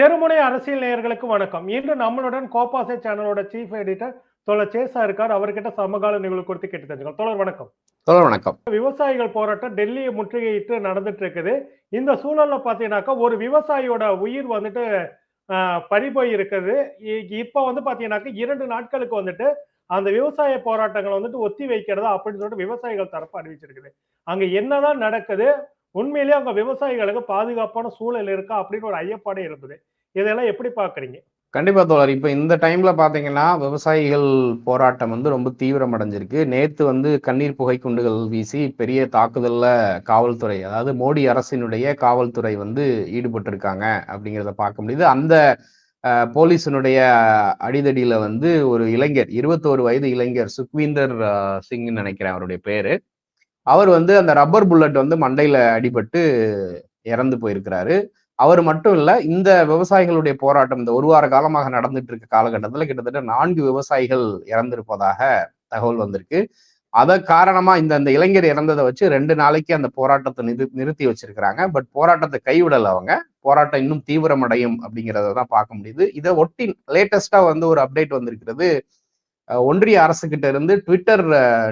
தெருமுனை அரசியல் நேயர்களுக்கு வணக்கம். இன்று நம்மளுடன் கோபாசை சேனலோட சீஃப் எடிட்டர் தோழர் சேசா இருக்கார். அவர்கிட்ட சமகால நிகழ்வு குறித்து கேட்டு தெரிஞ்சுக்கலாம். தோழர் வணக்கம். தோழர் வணக்கம். விவசாயிகள் போராட்டம் டெல்லியை முற்றுகையிட்டு நடந்துட்டு இருக்குது. இந்த சூழல்ல பாத்தீங்கன்னாக்கா ஒரு விவசாயியோட உயிர் வந்துட்டு பறிபோய் இருக்குது. இப்ப வந்து பாத்தீங்கன்னாக்கா இரண்டு நாட்களுக்கு வந்துட்டு அந்த விவசாய போராட்டங்களை வந்துட்டு ஒத்தி வைக்கிறதா அப்படின்னு சொல்லிட்டு விவசாயிகள் தரப்பு அறிவிச்சிருக்குது. அங்க என்னதான் நடக்குது? உண்மையிலேயே அங்க விவசாயிகளுக்கு பாதுகாப்பான சூழல் இருக்கா? அப்படின்னு ஒரு ஐயப்பாடே இருந்தது. இதெல்லாம் எப்படி பாக்குறீங்க? கண்டிப்பா தோழர். இப்ப இந்த டைம்ல பாத்தீங்கன்னா விவசாயிகள் போராட்டம் வந்து ரொம்ப தீவிரம் அடைஞ்சிருக்கு நேத்து வந்து கண்ணீர் புகை குண்டுகள் வீசி பெரிய தாக்குதல்ல காவல்துறை அதாவது மோடி அரசினுடைய காவல்துறை வந்து ஈடுபட்டிருக்காங்க அப்படிங்கிறத பார்க்க முடியுது. அந்த போலீஸினுடைய அடிதடியில வந்து ஒரு இளைஞர் இருபத்தோரு வயது இளைஞர் சுக்வீந்தர் சிங்னு நினைக்கிறேன் அவருடைய பேரு. அவர் வந்து அந்த ரப்பர் புல்லட் வந்து மண்டையில அடிபட்டு இறந்து போயிருக்கிறாரு. அவர் மட்டும் இல்ல இந்த விவசாயிகளுடைய போராட்டம் இந்த ஒரு வார காலமாக நடந்துட்டு இருக்க காலகட்டத்தில் கிட்டத்தட்ட நான்கு விவசாயிகள் இறந்திருப்பதாக தகவல் வந்திருக்கு. அத காரணமா இந்த அந்த இளைஞர் இறந்ததை வச்சு ரெண்டு நாளைக்கு அந்த போராட்டத்தை நிறு நிறுத்தி வச்சிருக்கிறாங்க. பட் போராட்டத்தை கைவிடல அவங்க. போராட்டம் இன்னும் தீவிரமடையும் அப்படிங்கிறத தான் பார்க்க முடியுது. இதை ஒட்டி லேட்டஸ்டா வந்து ஒரு அப்டேட் வந்திருக்கிறது. ஒன்றிய அரசுகிட்ட இருந்து ட்விட்டர்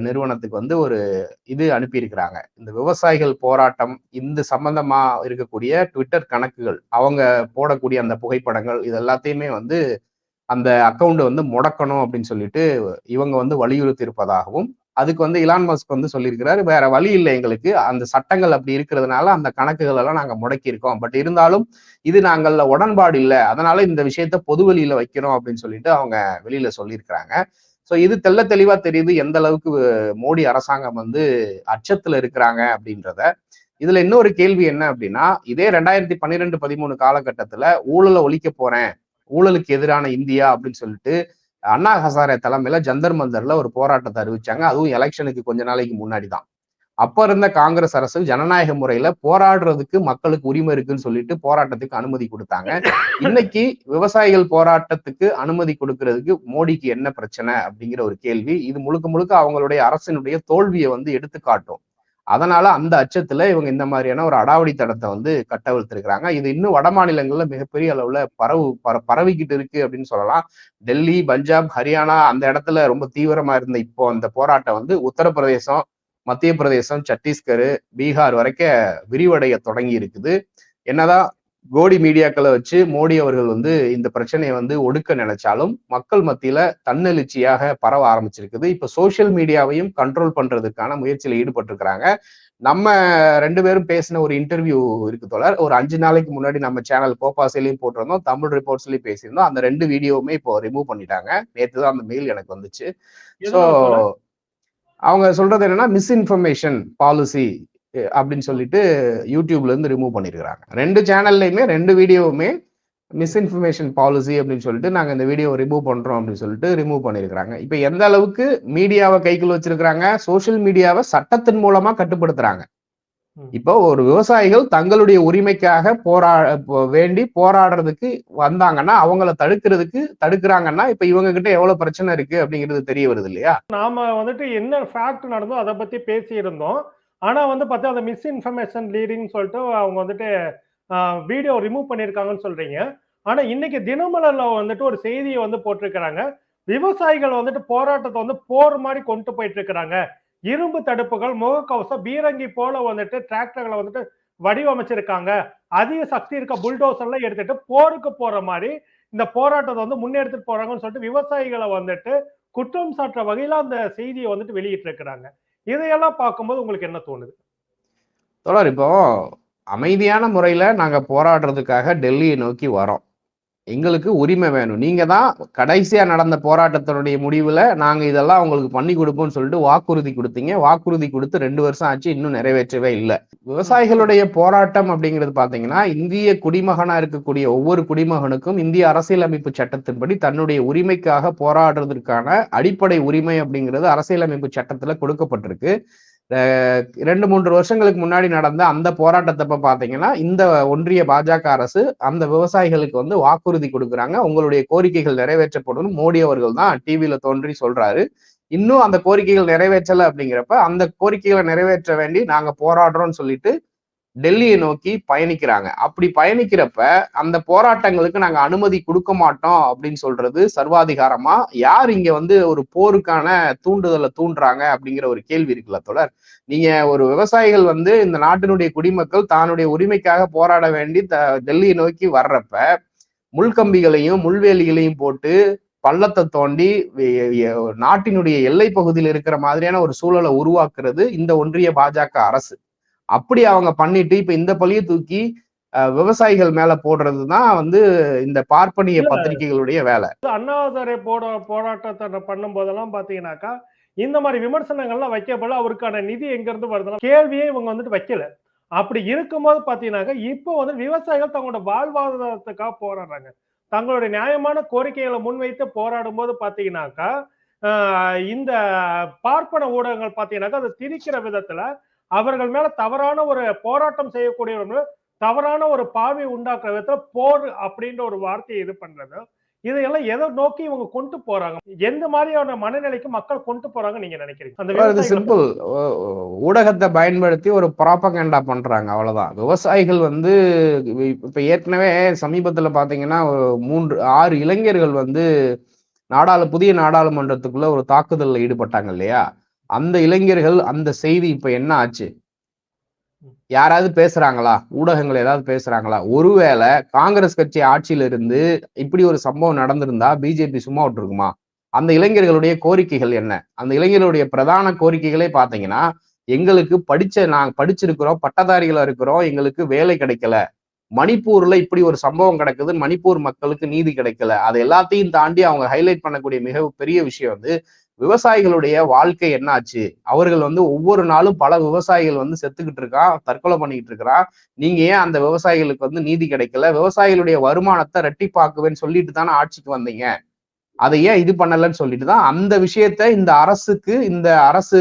நிறுவனத்துக்கு வந்து ஒரு இது அனுப்பியிருக்கிறாங்க. இந்த விவசாயிகள் போராட்டம் இந்த சம்பந்தமா இருக்கக்கூடிய ட்விட்டர் கணக்குகள் அவங்க போடக்கூடிய அந்த புகைப்படங்கள் இது எல்லாத்தையுமே வந்து அந்த அக்கௌண்ட் வந்து முடக்கணும் அப்படின்னு சொல்லிட்டு இவங்க வந்து வலியுறுத்தி இருப்பதாகவும் அதுக்கு வந்து இலான் மஸ்க் வந்து சொல்லியிருக்கிறாரு வேற வழி இல்லை எங்களுக்கு. அந்த சட்டங்கள் அப்படி இருக்கிறதுனால அந்த கணக்குகள் எல்லாம் நாங்கள் முடக்கியிருக்கோம். பட் இருந்தாலும் இது நாங்கள் உடன்பாடு இல்லை. அதனால இந்த விஷயத்த பொது வெளியில வைக்கிறோம் அப்படின்னு சொல்லிட்டு அவங்க வெளியில சொல்லியிருக்கிறாங்க. ஸோ இது தெல்ல தெளிவா தெரியுது எந்த அளவுக்கு மோடி அரசாங்கம் வந்து அச்சத்துல இருக்கிறாங்க அப்படின்றத. இதுல இன்னொரு கேள்வி என்ன அப்படின்னா இதே ரெண்டாயிரத்தி பன்னிரெண்டு பதிமூணு காலகட்டத்துல ஊழலை ஒழிக்க போறேன் ஊழலுக்கு எதிரான இந்தியா அப்படின்னு சொல்லிட்டு அண்ணா ஹசாரே தலைமையில ஜந்தர் மந்தர்ல ஒரு போராட்டத்தை அறிவிச்சாங்க. அதுவும் எலெக்ஷனுக்கு கொஞ்ச நாளைக்கு முன்னாடி தான் அப்ப இருந்த காங்கிரஸ் அரசு ஜனநாயக முறையில போராடுறதுக்கு மக்களுக்கு உரிமை இருக்குன்னு சொல்லிட்டு போராட்டத்துக்கு அனுமதி கொடுத்தாங்க. இன்னைக்கு விவசாயிகள் போராட்டத்துக்கு அனுமதி கொடுக்கறதுக்கு மோடிக்கு என்ன பிரச்சனை அப்படிங்கிற ஒரு கேள்வி. இது முழுக்க முழுக்க அவங்களுடைய அரசினுடைய தோல்வியை வந்து எடுத்து காட்டும் அதனால அந்த அச்சத்துல இவங்க இந்த மாதிரியான ஒரு அடாவடி தடத்தை வந்து கட்டவிழ்த்திருக்கிறாங்க. இது இன்னும் வட மாநிலங்கள்ல மிகப்பெரிய அளவுல பரவு பர பரவிக்கிட்டு இருக்கு அப்படின்னு சொல்லலாம். டெல்லி பஞ்சாப் ஹரியானா அந்த இடத்துல ரொம்ப தீவிரமா இருந்த இப்போ அந்த போராட்டம் வந்து உத்தரப்பிரதேசம் மத்திய பிரதேசம் சத்தீஸ்கர் பீகார் வரைக்கும் விரிவடைய தொடங்கி இருக்குது. என்னதான் கோடி மீடியாக்களை வச்சு மோடி அவர்கள் வந்து இந்த பிரச்சனையை வந்து ஒடுக்க நினைச்சாலும் மக்கள் மத்தியில தன்னெழுச்சியாக பரவ ஆரம்பிச்சிருக்குது. இப்ப சோசியல் மீடியாவையும் கண்ட்ரோல் பண்றதுக்கான முயற்சியில ஈடுபட்டிருக்கிறாங்க. நம்ம ரெண்டு பேரும் பேசின ஒரு இன்டர்வியூ இருக்கு தோழர். ஒரு அஞ்சு நாளைக்கு முன்னாடி நம்ம சேனல் கோபாசிலையும் போட்டிருந்தோம் தமிழ் ரிப்போர்ட்ஸ்லயும் பேசியிருந்தோம். அந்த ரெண்டு வீடியோவுமே இப்போ ரிமூவ் பண்ணிட்டாங்க. நேத்து தான் அந்த மெயில் எனக்கு வந்துச்சு. ஸோ அவங்க சொல்றது என்னன்னா மிஸ்இன்ஃபர்மேஷன் பாலிசி அப்படின்னு சொல்லிட்டு யூடியூப்ல இருந்து ரிமூவ் பண்ணிருக்கிறாங்க. ரெண்டு சேனல்லையுமே ரெண்டு வீடியோவுமே மிஸ்இன்ஃபர்மேஷன் பாலிசி அப்படின்னு சொல்லிட்டு நாங்கள் இந்த வீடியோ ரிமூவ் பண்றோம் அப்படின்னு சொல்லிட்டு ரிமூவ் பண்ணியிருக்கிறாங்க இப்போ எந்த அளவுக்கு மீடியாவை கைக்குள் வச்சிருக்கிறாங்க? சோஷியல் மீடியாவை சட்டத்தின் மூலமா கட்டுப்படுத்துறாங்க. இப்போ ஒரு விவசாயிகள் தங்களுடைய உரிமைக்காக போரா வேண்டி போராடுறதுக்கு வந்தாங்கன்னா அவங்கள தடுக்கிறதுக்கு தடுக்கிறாங்கன்னா இப்ப இவங்க கிட்ட எவ்வளவு பிரச்சனை இருக்கு அப்படிங்கிறது தெரிய வருது இல்லையா? நாம வந்துட்டு என்ன ஃபேக்ட் நடந்தோ அதை பத்தி பேசியிருந்தோம். ஆனா வந்து பார்த்தா அந்த மிஸ்இன்ஃபர்மேஷன் லீடிங் சொல்லிட்டு அவங்க வந்துட்டு வீடியோ ரிமூவ் பண்ணியிருக்காங்கன்னு சொல்றீங்க. ஆனா இன்னைக்கு தினமலர்ல வந்துட்டு ஒரு செய்தியை வந்து போட்டிருக்கிறாங்க. விவசாயிகள் வந்துட்டு போராட்டத்தை வந்து போர் மாதிரி கொண்டு போயிட்டு இருக்கிறாங்க. இரும்பு தடுப்புகள் முகக்கவசம் பீரங்கி போல வந்துட்டு டிராக்டர்களை வந்துட்டு வடிவமைச்சிருக்காங்க. அதிக சக்தி இருக்க புல்டோசர்லாம் எடுத்துட்டு போருக்கு போற மாதிரி இந்த போராட்டத்தை வந்து முன்னெடுத்துட்டு போறாங்கன்னு சொல்லிட்டு விவசாயிகளை வந்துட்டு குற்றம் சாட்டுற வகையில அந்த செய்தியை வந்துட்டு வெளியிட்டு இருக்கிறாங்க இதையெல்லாம் பார்க்கும்போது உங்களுக்கு என்ன தோணுது? தொடர் இப்போ அமைதியான முறையில நாங்க போராடுறதுக்காக டெல்லியை நோக்கி வரோம். எங்களுக்கு உரிமை வேணும். நீங்க தான் கடைசியா நடந்த போராட்டத்தினுடைய முடிவுல நாங்க இதெல்லாம் உங்களுக்கு பண்ணி கொடுப்போம்னு சொல்லிட்டு வாக்குறுதி கொடுத்தீங்க. வாக்குறுதி கொடுத்து ரெண்டு வருஷம் ஆச்சு இன்னும் நிறைவேற்றவே இல்லை. விவசாயிகளுடைய போராட்டம் அப்படிங்கிறது பாத்தீங்கன்னா இந்திய குடிமகனா இருக்கக்கூடிய ஒவ்வொரு குடிமகனுக்கும் இந்திய அரசியலமைப்பு சட்டத்தின்படி தன்னுடைய உரிமைக்காக போராடுறதுக்கான அடிப்படை உரிமை அப்படிங்கிறது அரசியலமைப்பு சட்டத்துல கொடுக்கப்பட்டிருக்கு. ரெண்டு மூன்று வருஷங்களுக்கு முன்னாடி நடந்த அந்த போராட்டத்தப்ப பாத்தீங்கன்னா இந்த ஒன்றிய பாஜக அரசு அந்த விவசாயிகளுக்கு வந்து வாக்குறுதி கொடுக்குறாங்க. உங்களுடைய கோரிக்கைகள் நிறைவேற்றப்படும் மோடி அவர்கள் தான் டிவியில தோன்றி சொல்றாரு. இன்னும் அந்த கோரிக்கைகள் நிறைவேற்றல அப்படிங்கிறப்ப அந்த கோரிக்கைகளை நிறைவேற்ற வேண்டி நாங்க போராடுறோம்னு சொல்லிட்டு டெல்லியை நோக்கி பயணிக்கிறாங்க. அப்படி பயணிக்கிறப்ப அந்த போராட்டங்களுக்கு நாங்க அனுமதி கொடுக்க மாட்டோம் அப்படின்னு சொல்றது சர்வாதிகாரமா? யார் இங்க வந்து ஒரு போருக்கான தூண்டுதலை தூண்டுறாங்க அப்படிங்கிற ஒரு கேள்வி இருக்குல்ல தொடர் நீங்க ஒரு விவசாயிகள் வந்து இந்த நாட்டினுடைய குடிமக்கள் தானுடைய உரிமைக்காக போராட வேண்டி த டெல்லியை நோக்கி வர்றப்ப முள்கம்பிகளையும் முள்வேலிகளையும் போட்டு பள்ளத்தை தோண்டி நாட்டினுடைய எல்லை பகுதியில் இருக்கிற மாதிரியான ஒரு சூழலை உருவாக்குறது இந்த ஒன்றிய பாஜக அரசு. அப்படி அவங்க பண்ணிட்டு இப்ப இந்த பழிய தூக்கி அஹ், விவசாயிகள் மேல போடுறதுதான் வந்து இந்த பார்ப்பனிய பத்திரிகைகளுடைய வேலை. அண்ணாதுரை போட போராட்டத்தை பண்ணும் போதெல்லாம் பாத்தீங்கன்னாக்கா இந்த மாதிரி விமர்சனங்கள்லாம் வைக்கப்படல. அவருக்கான நிதி எங்க இருந்து வருதுன்னா கேள்வியே இவங்க வந்துட்டு வைக்கல. அப்படி இருக்கும்போது பாத்தீங்கன்னாக்கா இப்போ வந்து விவசாயிகள் தங்களோட வாழ்வாதாரத்துக்காக போராடுறாங்க. தங்களுடைய நியாயமான கோரிக்கைகளை முன்வைத்து போராடும் போது பாத்தீங்கன்னாக்கா ஆஹ் இந்த பார்ப்பன ஊடகங்கள் பாத்தீங்கன்னாக்கா அதை திணிக்கிற விதத்துல அவர்கள் மேல தவறான ஒரு போராட்டம் செய்யக்கூடியவர்கள் தவறான ஒரு பார்வை உண்டாக்குற விதத்துல போர் அப்படின்ற ஒரு வார்த்தையை இது பண்றது. இதையெல்லாம் எதை நோக்கி இவங்க கொண்டு போறாங்க? எந்த மாதிரியான மனநிலைக்கு மக்கள் கொண்டு போறாங்க நீங்க நினைக்கிறீங்க? அந்த சிம்பிள் ஊடகத்தை பயன்படுத்தி ஒரு ப்ராப்பகண்டா பண்றாங்க அவ்வளவுதான். விவசாயிகள் வந்து இப்ப ஏற்கனவே சமீபத்துல பாத்தீங்கன்னா மூன்று ஆறு இளைஞர்கள் வந்து நாடாளு புதிய நாடாளுமன்றத்துக்குள்ள ஒரு தாக்குதல்ல ஈடுபட்டாங்க இல்லையா? அந்த இளைஞர்கள் அந்த செய்தி இப்ப என்ன ஆச்சு? யாராவது பேசுறாங்களா? ஊடகங்கள் ஏதாவது பேசுறாங்களா? ஒருவேளை காங்கிரஸ் கட்சி ஆட்சியில இருந்து இப்படி ஒரு சம்பவம் நடந்திருந்தா பிஜேபி சும்மா விட்டுருக்குமா? அந்த இளைஞர்களுடைய கோரிக்கைகள் என்ன? அந்த இளைஞர்களுடைய பிரதான கோரிக்கைகளே பாத்தீங்கன்னா எங்களுக்கு படிச்ச நாங்க படிச்சிருக்கிறோம் பட்டதாரிகளா இருக்கிறோம் எங்களுக்கு வேலை கிடைக்கல. மணிப்பூர்ல இப்படி ஒரு சம்பவம் கிடக்குது மணிப்பூர் மக்களுக்கு நீதி கிடைக்கல. அது எல்லாத்தையும் தாண்டி அவங்க ஹைலைட் பண்ணக்கூடிய மிக பெரிய விஷயம் வந்து விவசாயிகளுடைய வாழ்க்கை என்னாச்சு? அவர்கள் வந்து ஒவ்வொரு நாளும் பல விவசாயிகள் வந்து செத்துக்கிட்டு இருக்கான் தற்கொலை பண்ணிக்கிட்டு இருக்கிறான். நீங்க ஏன் அந்த விவசாயிகளுக்கு வந்து நீதி கிடைக்கல? விவசாயிகளுடைய வருமானத்தை ரெட்டிப்பாக்குவேன்னு சொல்லிட்டு தானே ஆட்சிக்கு வந்தீங்க. அதை ஏன் இது பண்ணலன்னு சொல்லிட்டு தான் அந்த விஷயத்த இந்த அரசுக்கு இந்த அரசு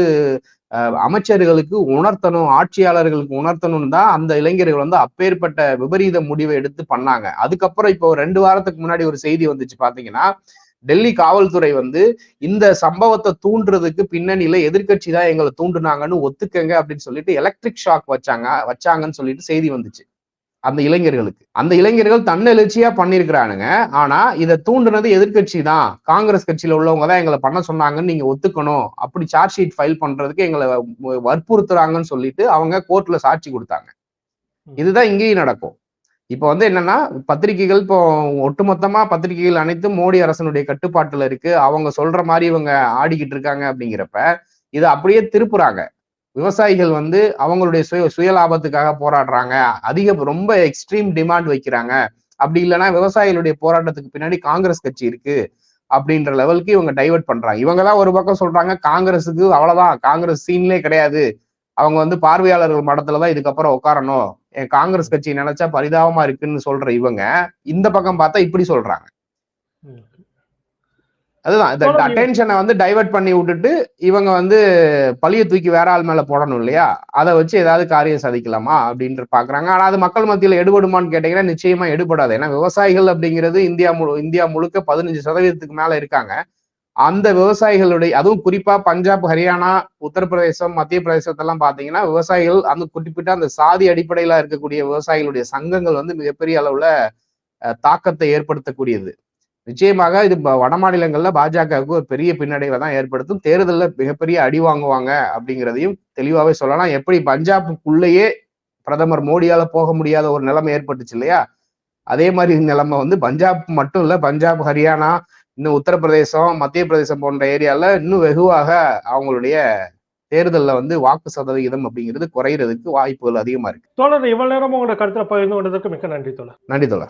அஹ், அமைச்சர்களுக்கு உணர்த்தணும் ஆட்சியாளர்களுக்கு உணர்த்தணும்னு தான் அந்த இளைஞர்கள் வந்து அப்பேற்பட்ட விபரீத முடிவை எடுத்து பண்ணாங்க. அதுக்கப்புறம் இப்போ ஒரு ரெண்டு வாரத்துக்கு முன்னாடி ஒரு செய்தி வந்துச்சு பாத்தீங்கன்னா டெல்லி காவல்துறை வந்து இந்த சம்பவத்தை தூண்டுறதுக்கு பின்னணியில எதிர்க்கட்சி தான் எங்களை தூண்டுனாங்கன்னு ஒத்துக்கங்க அப்படின்னு சொல்லிட்டு எலக்ட்ரிக் ஷாக் வச்சாங்க வச்சாங்கன்னு சொல்லிட்டு செய்தி வந்துச்சு. அந்த இளைஞர்களுக்கு. அந்த இளைஞர்கள் தன்னெழுச்சியா பண்ணிருக்கிறானுங்க ஆனா இதை தூண்டுனது எதிர்க்கட்சி தான். காங்கிரஸ் கட்சியில உள்ளவங்க தான் எங்களை பண்ண சொன்னாங்கன்னு நீங்க ஒத்துக்கணும். அப்படி சார்ஜ் ஷீட் ஃபைல் பண்றதுக்கு எங்களை வற்புறுத்துறாங்கன்னு சொல்லிட்டு அவங்க கோர்ட்ல சாட்சி கொடுத்தாங்க. இதுதான் இங்கேயும் நடக்கும். இப்போ வந்து என்னன்னா பத்திரிகைகள் இப்போ ஒட்டுமொத்தமா பத்திரிகைகள் அனைத்தும் மோடி அரசனுடைய கட்டுப்பாட்டுல இருக்கு. அவங்க சொல்ற மாதிரி இவங்க ஆடிக்கிட்டு இருக்காங்க அப்படிங்கிறப்ப இதை அப்படியே திருப்புறாங்க. விவசாயிகள் வந்து அவங்களுடைய சுய சுய லாபத்துக்காக போராடுறாங்க. அதிக ரொம்ப எக்ஸ்ட்ரீம் டிமாண்ட் வைக்கிறாங்க. அப்படி இல்லைன்னா விவசாயிகளுடைய போராட்டத்துக்கு பின்னாடி காங்கிரஸ் கட்சி இருக்கு அப்படின்ற லெவலுக்கு இவங்க டைவர்ட் பண்றாங்க. இவங்க தான் ஒரு பக்கம் சொல்றாங்க காங்கிரஸுக்கு அவ்வளவுதான். காங்கிரஸ் சீன்லே கிடையாது. அவங்க வந்து பார்வையாளர்கள் மடத்துல தான் இதுக்கப்புறம் உட்காரணும். என் காங்கிரஸ் கட்சி நினைச்சா பரிதாபமா இருக்குன்னு சொல்ற இவங்க இந்த பக்கம் பார்த்தா இப்படி சொல்றாங்க. அதுதான் இந்த அட்டென்ஷனை வந்து டைவர்ட் பண்ணி விட்டுட்டு இவங்க வந்து பழிய தூக்கி வேற ஆள் மேல போடணும் இல்லையா? அதை வச்சு ஏதாவது காரியம் சாதிக்கலாமா அப்படின்ற பாக்குறாங்க. ஆனா அது மக்கள் மத்தியில எடுபடுமான்னு கேட்டீங்கன்னா நிச்சயமா எடுபடாது. ஏன்னா விவசாயிகள் அப்படிங்கிறது இந்தியா முழு இந்தியா முழுக்க பதினஞ்சு சதவீதத்துக்கு மேல இருக்காங்க. அந்த விவசாயிகளுடைய அதுவும் குறிப்பா பஞ்சாப் ஹரியானா உத்தரப்பிரதேசம் மத்திய பிரதேசத்தெல்லாம் பாத்தீங்கன்னா விவசாயிகள் அந்த குறிப்பிட்ட அந்த சாதி அடிப்படையில இருக்கக்கூடிய விவசாயிகளுடைய சங்கங்கள் வந்து மிகப்பெரிய அளவுல தாக்கத்தை ஏற்படுத்தக்கூடியது. நிச்சயமாக இது வட மாநிலங்கள்ல பாஜகவுக்கு ஒரு பெரிய பின்னடைவை தான் ஏற்படுத்தும். தேர்தலில் மிகப்பெரிய அடி வாங்குவாங்க அப்படிங்கிறதையும் தெளிவாகவே சொல்லலாம். எப்படி பஞ்சாபுக்குள்ளேயே பிரதமர் மோடியால போக முடியாத ஒரு நிலைமை ஏற்பட்டுச்சு இல்லையா? அதே மாதிரி நிலைமை வந்து பஞ்சாப் மட்டும் இல்ல பஞ்சாப் ஹரியானா இன்னும் உத்தரப்பிரதேசம் மத்திய பிரதேசம் போன்ற ஏரியால இன்னும் வெகுவாக அவங்களுடைய தேர்தல்ல வந்து வாக்கு சதவிகிதம் அப்படிங்கிறது குறையிறதுக்கு வாய்ப்புகள் அதிகமா இருக்கு. தோழர் இவ்வளவு நேரம் உங்களோட கருத்துல பகிர்ந்து கொண்டதற்கு மிக்க நன்றி தோழர். நன்றி தோழர்.